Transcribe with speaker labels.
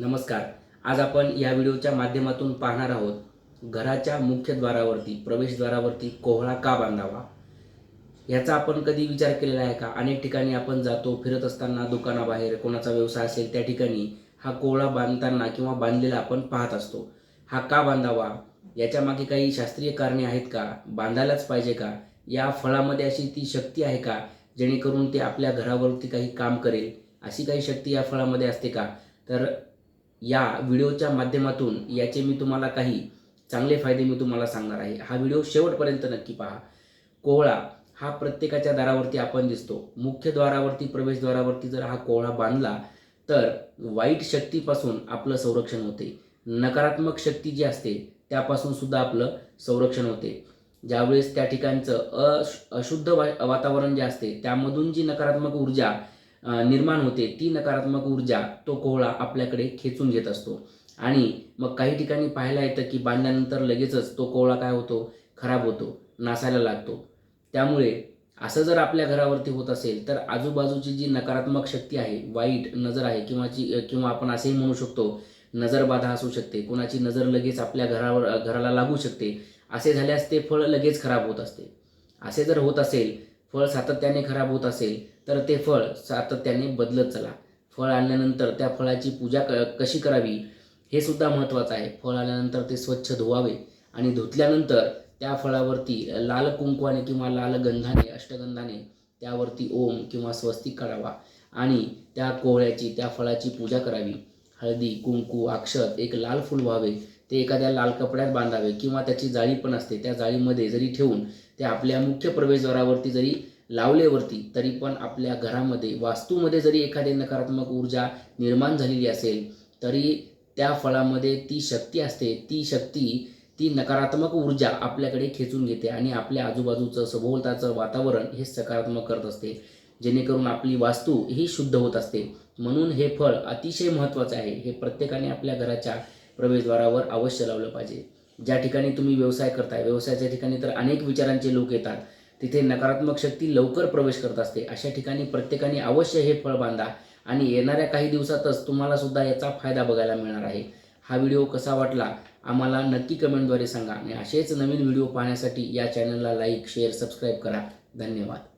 Speaker 1: नमस्कार. आज आपण या व्हिडिओच्या माध्यमातून पाहणार आहोत घराच्या मुख्यद्वारावरती प्रवेशद्वारावरती कोहळा का बांधावा? याचा आपण कधी विचार केलेला आहे का? अनेक ठिकाणी आपण जातो फिरत असताना दुकानाबाहेर कोणाचा व्यवसाय असेल त्या ठिकाणी हा कोहळा बांधताना किंवा बांधलेला आपण पाहत असतो. हा का बांधावा? याच्या मागे काही शास्त्रीय कारणे आहेत का? बांधायलाच पाहिजे का? या फळामध्ये अशी ती शक्ती आहे का जेणेकरून ते आपल्या घरावरती काही काम करेल? अशी काही शक्ती या फळामध्ये असते का? तर या व्हिडिओच्या माध्यमातून याचे मी तुम्हाला काही चांगले फायदे मी तुम्हाला सांगणार आहे. हा व्हिडिओ शेवटपर्यंत नक्की पहा. कोहळा हा प्रत्येकाच्या दारावरती आपण दिसतो. मुख्य द्वारावरती प्रवेशद्वारावरती जर हा कोहळा बांधला तर वाईट शक्तीपासून आपलं संरक्षण होते. नकारात्मक शक्ती जी असते त्यापासून सुद्धा आपलं संरक्षण होते. ज्यावेळेस त्या ठिकाणचं अश अशुद्ध वा वातावरण जे असते त्यामधून जी नकारात्मक ऊर्जा निर्माण होते. ती नकारात्मक ऊर्जा तो कोहळा आपल्याकडे खेचून घेत असतो. आणि मग काही ठिकाणी पाहायला येतं की बांधल्यानंतर लगेचच तो कोहळा काय होतो? खराब होतो. नासायला लागतो. त्यामुळे असं जर आपल्या घरावरती होत असेल तर आजूबाजूची जी नकारात्मक शक्ती आहे वाईट नजर आहे किंवा जी किंवा आपण असेही म्हणू शकतो नजरबाधा असू शकते कुणाची नजर लगेच आपल्या घरावर घराला लागू शकते असे झाल्यास ते फळ लगेच खराब होत असते. असे जर होत असेल फळ सातत्याने खराब होत असेल तर ते फळ सातत्याने बदलत चला. फळ आणल्यानंतर त्या फळाची पूजा क कशी करावी हे सुद्धा महत्त्वाचं आहे. फळ आल्यानंतर ते स्वच्छ धुवावे आणि धुतल्यानंतर त्या फळावरती लाल कुंकवाने किंवा लाल गंधाने अष्टगंधाने त्यावरती ओम किंवा स्वस्तिक काढावा आणि त्या कोहळ्याची त्या फळाची पूजा करावी. हळदी कुंकू अक्षत एक लाल फूल व्हावे. ते एखाद्या लाल कपड्यात बांधावे किंवा त्याची जाळी पण असते. त्या जाळीमध्ये जरी ठेवून ते आपल्या मुख्य प्रवेशद्वारावरती जरी लावलेवरती तरी पण आपल्या घरामध्ये वास्तूमध्ये जरी एखादी नकारात्मक ऊर्जा निर्माण झालेली असेल तरी त्या फळामध्ये ती शक्ती असते. ती शक्ती ती नकारात्मक ऊर्जा आपल्याकडे खेचून घेते आणि आपल्या आजूबाजूचं सभोवताचं वातावरण हे सकारात्मक करत असते. जेणेकरून आपली वास्तू ही शुद्ध होत असते. म्हणून हे फळ अतिशय महत्त्वाचं आहे. हे प्रत्येकाने आपल्या घराच्या प्रवेशद्वारावर अवश्य लावलं पाहिजे. ज्या ठिकाणी तुम्ही व्यवसाय करताय व्यवसायाच्या ठिकाणी तर अनेक विचारांचे लोक येतात. तिथे नकारात्मक शक्ती लवकर प्रवेश करत असते. अशा ठिकाणी प्रत्येकाने अवश्य हे फळ बांधा आणि येणाऱ्या काही दिवसातच तुम्हाला सुद्धा याचा फायदा बघायला मिळणार आहे. हा व्हिडिओ कसा वाटला आम्हाला नक्की कमेंटद्वारे सांगा आणि असेच नवीन व्हिडिओ पाहण्यासाठी या चॅनलला लाईक शेअर सबस्क्राईब करा. धन्यवाद.